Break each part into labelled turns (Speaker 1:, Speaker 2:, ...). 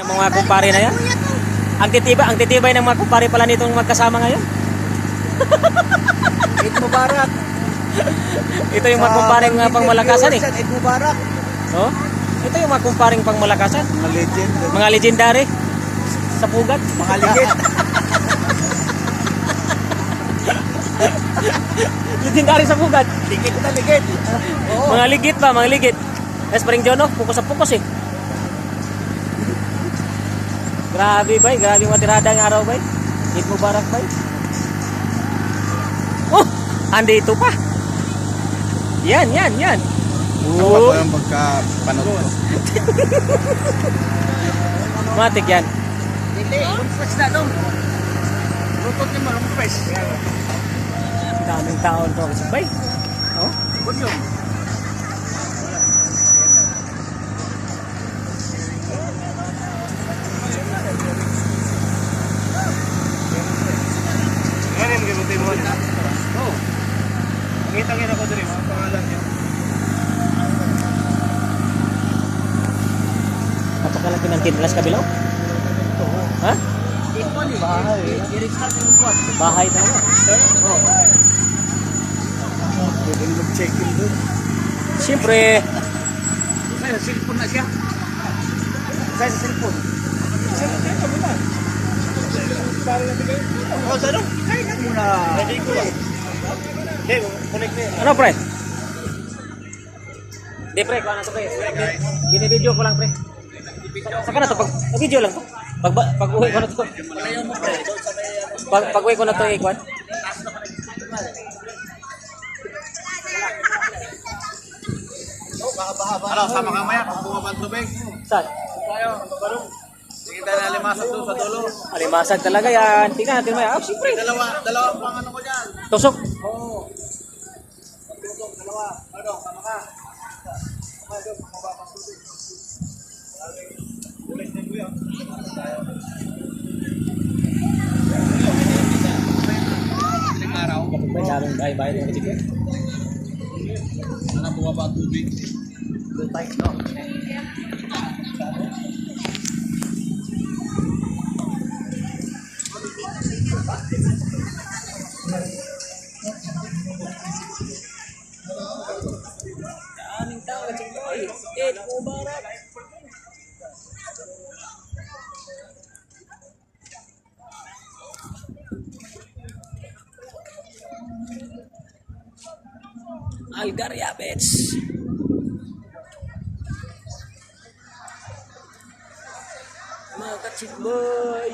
Speaker 1: Ang mga kumpare na yan. Ang titibay, ang titibay ng mga kumpare pala nitong magkasama ngayon.
Speaker 2: Eid Mubarak.
Speaker 1: Ito yung mga kumparing uh, pangmalakasan eh.
Speaker 2: Eid Mubarak.
Speaker 1: Oh? Ito yung mga kumparing pangmalakasan.
Speaker 2: Mga legend.
Speaker 1: Mga legendary sa pugat.
Speaker 2: Mga ligid.
Speaker 1: legendary sa pugat.
Speaker 2: ligid na ligid. Oo.
Speaker 1: Mga ligit ba, mga ligit. Es paring Jono, pukos sa pukos eh. Grabe bay, grabe matirada ng araw bay. Eid Mubarak bay. Oh, andito pa. Yan, yan, yan. Oh,
Speaker 2: yung pagka-panood.
Speaker 1: matik yan.
Speaker 2: Hindi, fresh na dong. Lutot niya fresh.
Speaker 1: Daming taon to kasi bay. Oh,
Speaker 2: Bunyo. Yan yung gibuti mo na. Oo. Nakita ngin ako dito, mga pangalan niya.
Speaker 1: napakalaki ng tinplas kabilaw. Ha?
Speaker 2: Bahay.
Speaker 1: Bahay talaga.
Speaker 2: Oo. Pwede mag-check-in doon.
Speaker 1: Siyempre,
Speaker 2: Ay, sa cellphone na siya. Sa sa cellphone. Oh, sa ano? Kaya na muna. Ready ko ba? Hindi, connect na
Speaker 1: ano pre? Di pre, kung ano to pre? Binibideo ko lang pre. Saka na to, pag, video lang to. Pag, pag uwi ko na to. Pag, pag uwi ko na to, ikwan.
Speaker 2: Ano, sama ka maya, pag bumabang tubig.
Speaker 1: Saan?
Speaker 2: Tayo, barong. Sige tayo na limasok doon sa dulo.
Speaker 1: Alimasag talaga yan. Tingnan natin maya. Ah, siyempre.
Speaker 2: Dalawa, dalawa pang ano ko dyan.
Speaker 1: Tusok.
Speaker 2: Oo. Tusok, dalawa. Ano, sama ka. Sama doon, mababang tubig. Ulit na kuya.
Speaker 1: May daming bahay-bahay ng kachik yan.
Speaker 2: Sana bumaba ang tubig. No?
Speaker 1: Daming tao kachik boy. Eh, Mubarak. Algaria Bets. Mga kachik boy.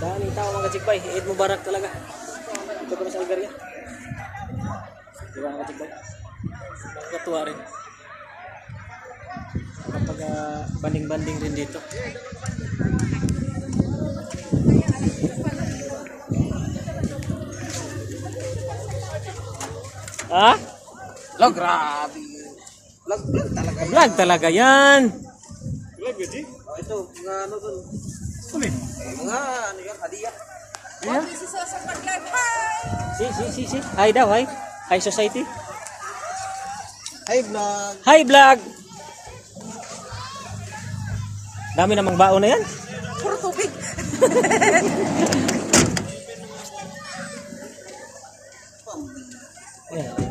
Speaker 1: Daming tao mga kachik boy. Eid Mubarak talaga. Ito kami sa Algaria. Di ba mga kachik boy? Nakakatuwa rin. Kapag ah, banding-banding rin dito. Ha?
Speaker 2: Lo, grabe. Lag, lag talaga.
Speaker 1: Vlog talaga yan.
Speaker 2: Lag, gaji? Oh, ito, mga ano doon. Ano eh? Mga ano yan, hadiah.
Speaker 3: Ayan.
Speaker 1: Si, si, si, si. Hi daw, hi. Hi society.
Speaker 2: Hi vlog.
Speaker 1: Hi vlog. Dami namang baon na yan.
Speaker 3: Puro tubig. Ayan.